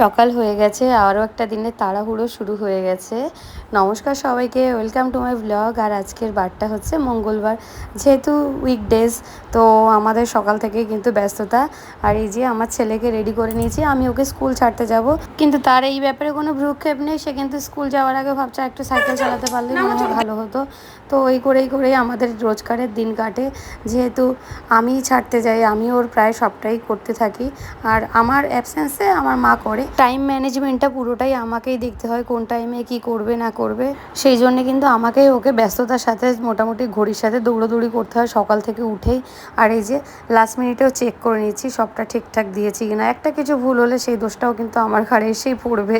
সকাল হয়ে গেছে আরও একটা দিনের তাড়াহুড়ো শুরু হয়ে গেছে। নমস্কার সবাইকে ওয়েলকাম টু মাই ব্লগ আর আজকের বারটা হচ্ছে মঙ্গলবার, যেহেতু উইকডেজ তো আমাদের সকাল থেকেই কিন্তু ব্যস্ততা। আর এই যে আমার ছেলেকে রেডি করে নিয়েছি, আমি ওকে স্কুল ছাড়তে যাব। কিন্তু তার এই ব্যাপারে কোনো ভ্রুক্ষেপ নেই, সে কিন্তু স্কুল যাওয়ার আগে ভাবছে একটু সাইকেল চালাতে পারলে মনে হয় ভালো হতো। তো ওই করেই করেই আমাদের রোজগারের দিন কাটে। যেহেতু আমি ছাড়তে যাই, আমি ওর প্রায় সবটাই করতে থাকি। আর আমার অ্যাবসেন্সে আমার মা করে টাইম ম্যানেজমেন্টটা পুরোটাই আমাকেই দেখতে হয়, কোন টাইমে কি করবে, না করবে। সেই জন্য কিন্তু আমাকেই ওকে ব্যস্ততার সাথে মোটামুটি ঘড়ির সাথে দৌড়োদৌড়ি করতে হয়, সকাল থেকে উঠেই। আর এই যে লাস্ট মিনিটেও চেক করে নিচ্ছি সবটা ঠিকঠাক দিয়েছি কিনা। একটা কিছু ভুল হলে সেই দোষটাও কিন্তু আমার ঘাড়ে এসেই পড়বে।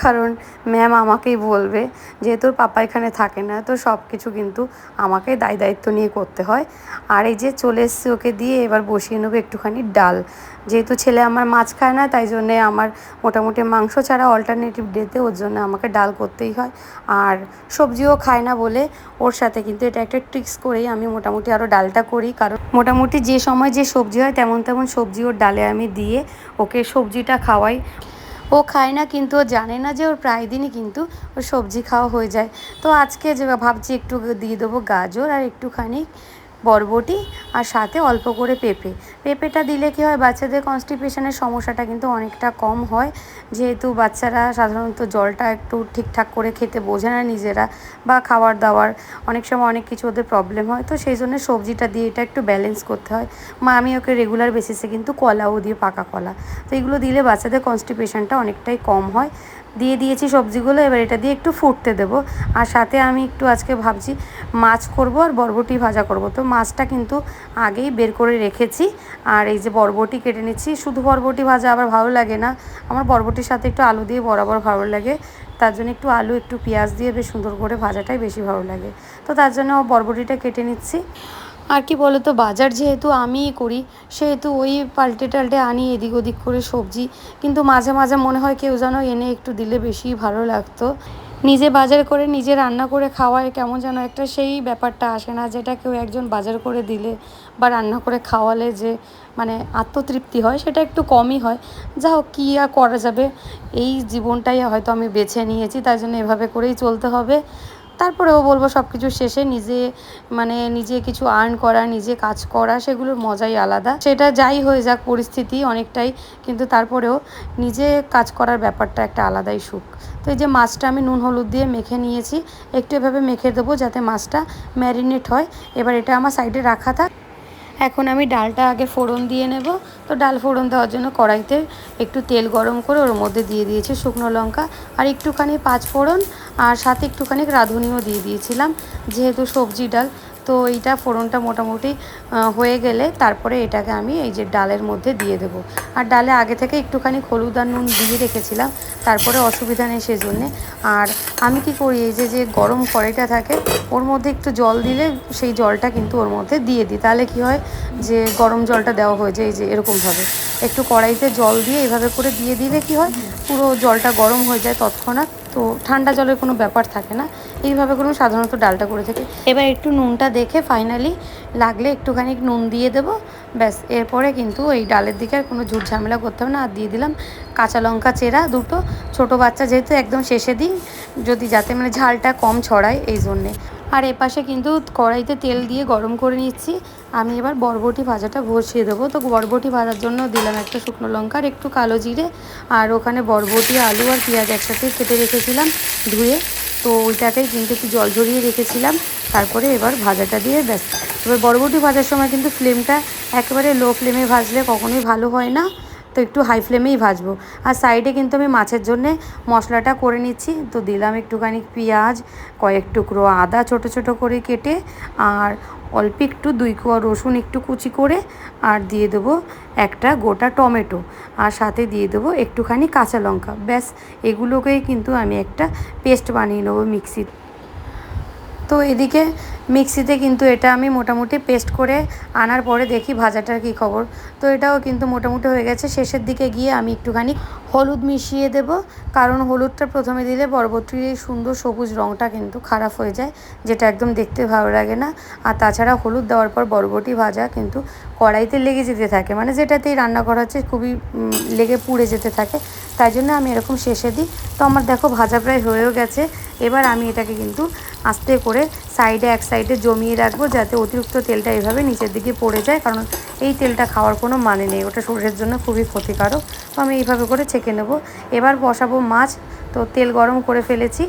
কারণ ম্যাম আমাকেই বলবে যেহেতু ওর পাপা এখানে থাকে না। তো সব কিছু কিন্তু আমাকে দায় দায়িত্ব নিয়ে করতে হয়। আর এই যে চলে এসছি ওকে দিয়ে, এবার বসিয়ে নেব একটুখানি ডাল। যেহেতু ছেলে আমার মাছ খায় না, তাই জন্যে আমার মোটামুটি মাংস ছাড়া অল্টারনেটিভ ডেতে ওর জন্য আমাকে ডাল করতেই হয়। আর সবজিও খায় না বলে ওর সাথে কিন্তু এটা একটা ট্রিক্স করেই আমি মোটামুটি আরও ডালটা করি। কারণ মোটামুটি যে সময় যে সবজি হয় তেমন তেমন সবজি ওর ডালে আমি দিয়ে ওকে সবজিটা খাওয়াই। ও খায় না কিন্তু ও জানে না যে ওর প্রায় দিনই কিন্তু ওর সবজি খাওয়া হয়ে যায়। তো আজকে যে ভাবছি একটু দিয়ে দেবো গাজর আর একটুখানি বরবটি আর সাথে অল্প করে পেঁপে। পেঁপেটা দিলে কী হয়, বাচ্চাদের কনস্টিপেশনের সমস্যাটা কিন্তু অনেকটা কম হয়। যেহেতু বাচ্চারা সাধারণত জলটা একটু ঠিকঠাক করে খেতে বোঝে না নিজেরা বা খাবার দাবার অনেক সময় অনেক কিছু ওদের প্রবলেম হয়। তো সেই জন্য সবজিটা দিয়ে এটা একটু ব্যালেন্স করতে হয়। মা, আমি ওকে রেগুলার বেসিসে কিন্তু কলাও দিয়ে পাকা কলা। তো এগুলো দিলে বাচ্চাদের কনস্টিপেশনটা অনেকটাই কম হয়। দিয়ে দিয়েছি সবজিগুলো, এবার এটা দিয়ে একটু ফুটতে দেবো। আর সাথে আমি একটু আজকে ভাবছি মাছ করব আর বরবটি ভাজা করব। তো মাছটা কিন্তু আগেই বের করে রেখেছি। আর এই যে বরবটি কেটে নিচ্ছি, শুধু বরবটি ভাজা আবার ভালো লাগে না। আমার বরবটির সাথে একটু আলু দিয়ে বরাবর ভালো লাগে। তার জন্য একটু আলু, একটু পেঁয়াজ দিয়ে বেশ সুন্দর করে ভাজাটাই বেশি ভালো লাগে। তো তার জন্য বরবটিটা কেটে নিচ্ছি। আর কি বলতো, বাজার যেহেতু আমিই করি, সেহেতু ওই পাল্টে টাল্টে আনি এদিক ওদিক করে সবজি। কিন্তু মাঝে মাঝে মনে হয় কেউ যেন এনে একটু দিলে বেশি ভালো লাগতো। নিজে বাজার করে, নিজে রান্না করে খাওয়ায় কেমন যেন একটা সেই ব্যাপারটা আসে না, যেটা কেউ একজন বাজার করে দিলে বা রান্না করে খাওয়ালে যে মানে আত্মতৃপ্তি হয়, সেটা একটু কমই হয়। যা হোক, কী আর করা যাবে? এই জীবনটাই হয়তো আমি বেছে নিয়েছি, তাই জন্য এভাবে করেই চলতে হবে। তারপরেও বলব সব কিছু শেষে নিজে মানে নিজে কিছু আর্ন করা, নিজে কাজ করা, সেগুলোর মজাই আলাদা। সেটা যাই হয়ে যাক পরিস্থিতি অনেকটাই, কিন্তু তারপরেও নিজে কাজ করার ব্যাপারটা একটা আলাদাই সুখ। তো এই যে মাছটা আমি নুন, হলুদ দিয়ে মেখে নিয়েছি, একটু এভাবে মেখে দেবো যাতে মাছটা ম্যারিনেট হয়। এবার এটা আমার সাইডে রাখা থাক। এখন আমি ডালটা আগে ফোড়ন দিয়ে নেব। তো ডাল ফোড়ন দেওয়ার জন্য কড়াইতে একটু তেল গরম করে ওর মধ্যে দিয়ে দিয়েছি শুকনো লঙ্কা। আর একটুখানি পাঁচ ফোড়ন আর সাথে একটুখানি রাঁধুনিও দিয়ে দিয়েছিলাম যেহেতু সবজি ডাল। তো এইটা ফোড়নটা মোটামুটি হয়ে গেলে তারপরে এটাকে আমি এই যে ডালের মধ্যে দিয়ে দেবো। আর ডালে আগে থেকে একটুখানি হলুদ আর নুন দিয়ে রেখেছিলাম, তারপরে অসুবিধা নেই সেজন্যে। আর আমি কি করি, এই যে যে গরম কড়াইটা থাকে, ওর মধ্যে একটু জল দিলে সেই জলটা কিন্তু ওর মধ্যে দিয়ে দিই। তাহলে কি হয় যে গরম জলটা দেওয়া হয়ে যায়, এই যে এরকমভাবে একটু কড়াইতে জল দিয়ে এইভাবে করে দিয়ে দিলে কি হয়, পুরো জলটা গরম হয়ে যায় তৎক্ষণাৎ। তো ঠান্ডা জলের কোনো ব্যাপার থাকে না। এইভাবে করে সাধারণত ডালটা করে থাকি। এবার একটু নুনটা দেখে ফাইনালি লাগলে একটুখানি নুন দিয়ে দেবো। ব্যাস, এরপরে কিন্তু এই ডালের দিকে আর কোনো ঝুট ঝামেলা করতে হবে না। আর দিয়ে দিলাম কাঁচা লঙ্কা চেরা দুটো। ছোট বাচ্চা যেহেতু একদম শেষে দিই যদি যাতে মানে ঝালটা কম ছড়ায় এই জন্যে। আর এপাশে কিন্তু কড়াইতে তেল দিয়ে গরম করে নিচ্ছি। আমি এবার বরবটি ভাজাটা বসিয়ে দেবো। তো বরবটি ভাজার জন্য দিলাম একটা শুকনো লঙ্কা, আর একটু কালো জিরে। আর ওখানে বরবটি, আলু আর পেঁয়াজ একসাথে কেটে রেখেছিলাম ধুয়ে। তো ওইটাকেই কিন্তু একটু জল ঝরিয়ে রেখেছিলাম। তারপরে এবার ভাজাটা দিয়ে ব্যাস। এবার বরবটি ভাজার সময় কিন্তু ফ্লেমটা একেবারে লো ফ্লেমে ভাজলে কখনোই ভালো হয় না। তো একটু হাই ফ্লেমেই ভাজবো। আর সাইডে কিন্তু আমি মাছের জন্যে মশলাটা করে নিচ্ছি। তো দিলাম একটুখানি পেঁয়াজ, কয়েক টুকরো আদা ছোট ছোট করে কেটে, আর অল্প একটু দুই কোয়া রসুন একটু কুচি করে আর দিয়ে দেবো একটা গোটা টমেটো আর সাথে দিয়ে দেবো একটুখানি কাঁচা লঙ্কা। ব্যাস, এগুলোকেই কিন্তু আমি একটা পেস্ট বানিয়ে নেব মিক্সির তো এদিকে মিক্সিতে কিন্তু এটা আমি মোটামুটি পেস্ট করে আনার পরে দেখি ভাজাটার কী খবর। তো এটাও কিন্তু মোটামুটি হয়ে গেছে। শেষের দিকে গিয়ে আমি একটুখানি হলুদ মিশিয়ে দেব। কারণ হলুদটা প্রথমে দিলে পরবর্তী এই সুন্দর সবুজ রঙটা কিন্তু খারাপ হয়ে যায়, যেটা একদম দেখতে ভালো লাগে না। আর তাছাড়া হলুদ দেওয়ার পর বরবটি ভাজা কিন্তু কড়াইতে লেগে যেতে থাকে। মানে যেটাতেই রান্না করা হচ্ছে খুবই লেগে পুড়ে যেতে থাকে। তাই জন্য আমি এরকম শেষে দিই। তো আমার দেখো ভাজা প্রায় হয়েও গেছে। এবার আমি এটাকে কিন্তু আস্তে করে সাইডে এক সাইডে জমিয়ে রাখব, যাতে অতিরিক্ত তেলটা এভাবে নিচের দিকে পড়ে যায়। কারণ এই তেলটা খাওয়ার কোনো মানে নেই। ওটা শরীরের জন্য খুবই ক্ষতিকারক। তো আমি এইভাবে করে ছেঁকে নেব। এবার বসাবো মাছ। তো তেল গরম করে ফেলেছি।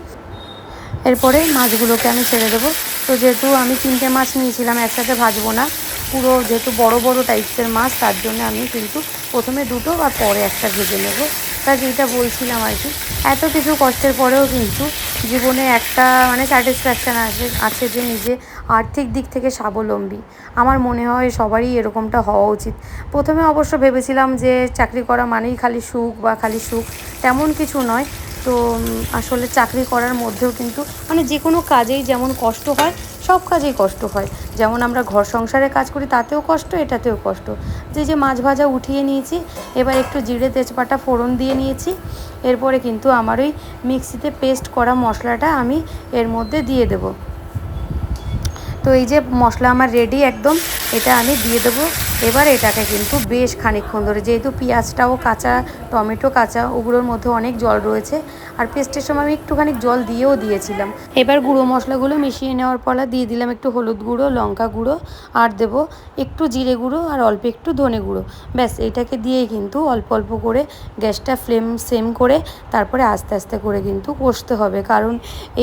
এরপরে মাছগুলোকে আমি ছেড়ে দেবো। তো যেহেতু আমি তিনটে মাছ নিয়েছিলাম, একসাথে ভাজবো না। পুরো যেহেতু বড় বড় টাইপসের মাছ, তার জন্য আমি কিন্তু প্রথমে দুটো আর পরে একটা ভেজে নেব। তা যেটা বলছিলাম আর কি, এত কিছু কষ্টের পরেও কিন্তু জীবনে একটা মানে স্যাটিসফ্যাকশান আছে আছে যে নিজে আর্থিক দিক থেকে স্বাবলম্বী। আমার মনে হয় সবারই এরকমটা হওয়া উচিত। প্রথমে অবশ্য ভেবেছিলাম যে চাকরি করা মানেই খালি সুখ বা খালি সুখ, তেমন কিছু নয়। তো আসলে চাকরি করার মধ্যেও কিন্তু মানে যে কোনো কাজেই যেমন কষ্ট হয়, সব কাজেই কষ্ট হয়। যেমন আমরা ঘর সংসারে কাজ করি, তাতেও কষ্ট, এটাতেও কষ্ট। যে যে মাছ ভাজা উঠিয়ে নিয়েছি, এবার একটু জিরে তেজপাতা ফোড়ন দিয়ে নিয়েছি, এরপরে কিন্তু আমার ওই মিক্সিতে পেস্ট করা মশলাটা আমি এর মধ্যে দিয়ে দেবো। তো এই যে মশলা আমার রেডি একদম এটা আমি দিয়ে দেবো। এবার এটাকে কিন্তু বেশ খানিকক্ষণ ধরে, যেহেতু পেঁয়াজটাও কাঁচা, টমেটো কাঁচা, ওগুলোর মধ্যে অনেক জল রয়েছে, আর পেস্টের সময় আমি একটুখানি জল দিয়েও দিয়েছিলাম। এবার গুঁড়ো মশলাগুলো মিশিয়ে নেওয়ার পর দিয়ে দিলাম একটু হলুদ গুঁড়ো, লঙ্কা গুঁড়ো, আর দেবো একটু জিরে গুঁড়ো আর অল্প একটু ধনে গুঁড়ো। ব্যাস এটাকে দিয়েই কিন্তু অল্প অল্প করে গ্যাসটা ফ্লেম সেম করে তারপরে আস্তে আস্তে করে কিন্তু কষতে হবে। কারণ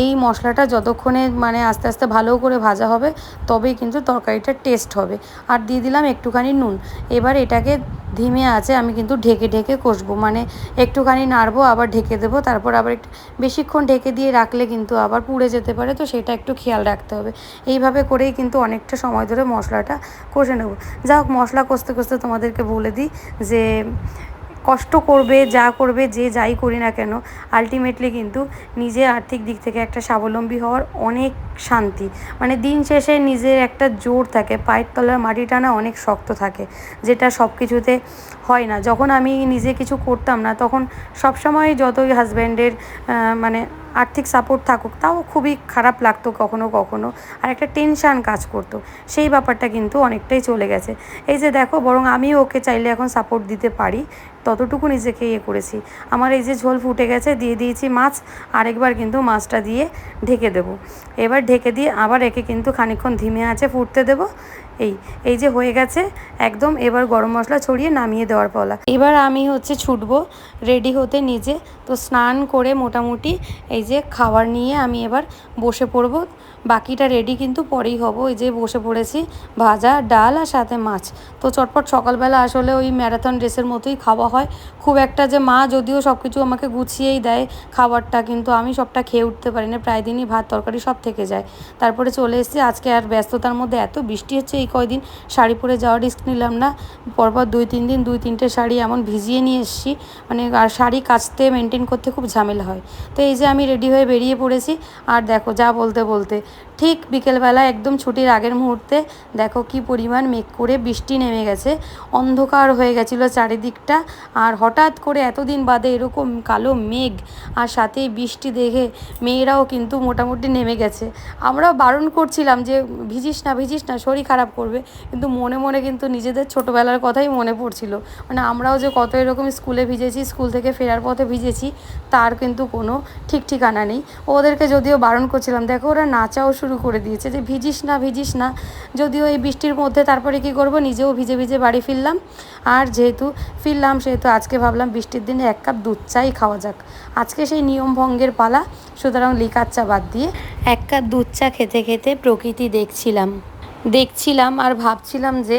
এই মশলাটা যতক্ষণে মানে আস্তে আস্তে ভালো করে ভাজা হবে, তবেই কিন্তু তরকারিটার টেস্ট হবে। আর দিয়ে দিলাম একটুখানি নুন। এবার এটাকে ধিমে আছে আমি কিন্তু ঢেকে ঢেকে কষবো। মানে একটুখানি নাড়বো, আবার ঢেকে দেবো। তারপর আবার একটু বেশিক্ষণ ঢেকে দিয়ে রাখলে কিন্তু আবার পুড়ে যেতে পারে। তো সেটা একটু খেয়াল রাখতে হবে। এইভাবে করেই কিন্তু অনেকটা সময় ধরে মশলাটা কষে নেব। যা হোক মশলা কষতে কষতে তোমাদেরকে বলে দিই যে কষ্ট করবে, যা করবে, যে যাই করি না কেন আলটিমেটলি কিন্তু নিজে আর্থিক দিক থেকে একটা স্বাবলম্বী হওয়ার অনেক শান্তি। মানে দিন শেষে নিজের একটা জোর থাকে, পায়ের তলার মাটি টানা অনেক শক্ত থাকে, যেটা সব কিছুতে হয় না। যখন আমি নিজে কিছু করতাম না, তখন সবসময় যতই হাজব্যান্ডের মানে আর্থিক সাপোর্ট থাকুক, তাও খুবই খারাপ লাগতো কখনো কখনো। আর একটা টেনশান কাজ করতো। সেই ব্যাপারটা কিন্তু অনেকটাই চলে গেছে। এই যে দেখো, বরং আমিও ওকে চাইলে এখন সাপোর্ট দিতে পারি। ততটুকু নিজেকে ইয়ে করেছি। আমার এই যে ঝোল ফুটে গেছে, দিয়ে দিয়েছি মাছ। আরেকবার কিন্তু মাছটা দিয়ে ঢেকে দেবো। এবার ঢেকে দিয়ে আবার একে কিন্তু খানিক্ষণ ধিমে আছে ফুটতে দেবো। এই এই যে হয়ে গেছে, একদম এবার গরম মশলা ছড়িয়ে নামিয়ে দেওয়ার পলা। এবার আমি হচ্ছে ছুটবো রেডি হতে নিজে। তো স্নান করে মোটামুটি এই যে খাবার নিয়ে আমি এবার বসে পড়ব। বাকিটা রেডি কিন্তু পরেই হব। এই যে বসে পড়েছি, ভাজা, ডাল আর সাথে মাছ। তো চটপট সকালবেলা আসলে ওই ম্যারাথন ড্রেসের মতোই খাওয়া হয়। খুব একটা যে মা যদিও সব কিছু আমাকে গুছিয়েই দেয়, খাবারটা কিন্তু আমি সবটা খেয়ে উঠতে পারি না। প্রায় দিনই ভাত, তরকারি সব থেকে যায়। তারপরে চলে এসেছি, আজকে আর ব্যস্ততার মধ্যে এত বৃষ্টি হচ্ছে এই কয়দিন, শাড়ি পরে যাওয়ার রিস্ক নিলাম না। পরপর দুই, তিন দিন, দুই, তিনটে শাড়ি এমন ভিজিয়ে নিয়ে এসেছি। মানে আর শাড়ি কাচতে মেনটেন করতে খুব ঝামেলা হয়। তো এই যে আমি রেডি হয়ে বেরিয়ে পড়েছি। আর দেখো যা বলতে বলতে ঠিক বিকেলবেলা একদম ছুটির আগের মুহূর্তে দেখো কি পরিমাণ মেঘ করে বৃষ্টি নেমে গেছে। অন্ধকার হয়ে গেছিল চারিদিকটা আর হঠাৎ করে এতদিন বাদে এরকম কালো মেঘ আর সাথে বৃষ্টি দেখে মেয়েরাও কিন্তু মোটামুটি নেমে গেছে। আমরা বারণ করছিলাম যে ভিজিস না ভিজিস না, শরীর খারাপ করবে। কিন্তু মনে মনে কিন্তু নিজেদের ছোটোবেলার কথাই মনে পড়ছিল। মানে আমরাও যে কত এরকম স্কুলে ভিজেছি, স্কুল থেকে ফেরার পথে ভিজেছি, তার কিন্তু কোনো ঠিক ঠিকানা নেই। ওদেরকে যদিও বারণ করছিলাম, দেখো ওরা নাচাও শুরু করে দিয়েছে যে ভিজিস না ভিজিস না। যদিও এই বৃষ্টির মধ্যে তারপরে কি করব? নিজেও ভিজে ভিজে বাড়ি ফিরলাম। আর যেহেতু ফিরলাম, সেহেতু আজকে ভাবলাম বৃষ্টির দিনে এক কাপ দুধ চাই খাওয়া যাক। আজকে সেই নিয়ম ভঙ্গের পালা, সুতরাং লিকার চা বাদ দিয়ে এক কাপ দুধ চা খেতে খেতে প্রকৃতি দেখছিলাম। দেখছিলাম আর ভাবছিলাম যে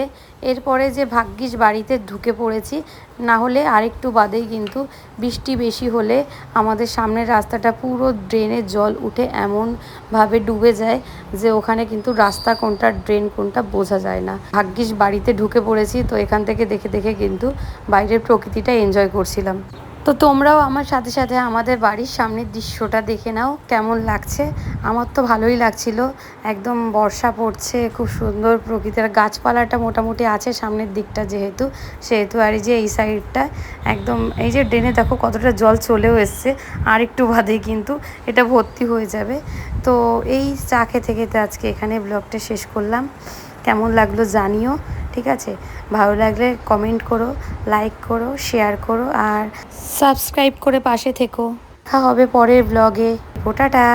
এরপরে যে ভাগ্যিস বাড়িতে ঢুকে পড়েছি, না হলে আরেকটু বাদেই কিন্তু বৃষ্টি বেশি হলে আমাদের সামনের রাস্তাটা পুরো ড্রেনের জল উঠে এমনভাবে ডুবে যায় যে ওখানে কিন্তু রাস্তা কোনটা, ড্রেন কোনটা বোঝা যায় না। ভাগ্যিস বাড়িতে ঢুকে পড়েছি, তো এখান থেকে দেখে দেখে কিন্তু বাইরের প্রকৃতিটা এনজয় করছিলাম। তো তোমরাও আমার সাথে সাথে আমাদের বাড়ির সামনের দৃশ্যটা দেখে নাও, কেমন লাগছে? আমার তো ভালোই লাগছিল। একদম বর্ষা পড়ছে, খুব সুন্দর প্রকৃতির গাছপালাটা মোটামুটি আছে সামনের দিকটা যেহেতু, সেহেতু আর এই যে এই সাইডটা একদম, এই যে ড্রেনে দেখো কতটা জল চলেও এসছে আর একটু বাদেই কিন্তু এটা ভর্তি হয়ে যাবে। তো এই চা খেতে খেতে আজকে এখানে ব্লগটা শেষ করলাম। কেমন লাগল জানিও। ঠিক আছে? ভালো লাগলে কমেন্ট করো লাইক করো শেয়ার করো আর সাবস্ক্রাইব করে পাশে থেকো। হবে পরের ব্লগে ওটাটা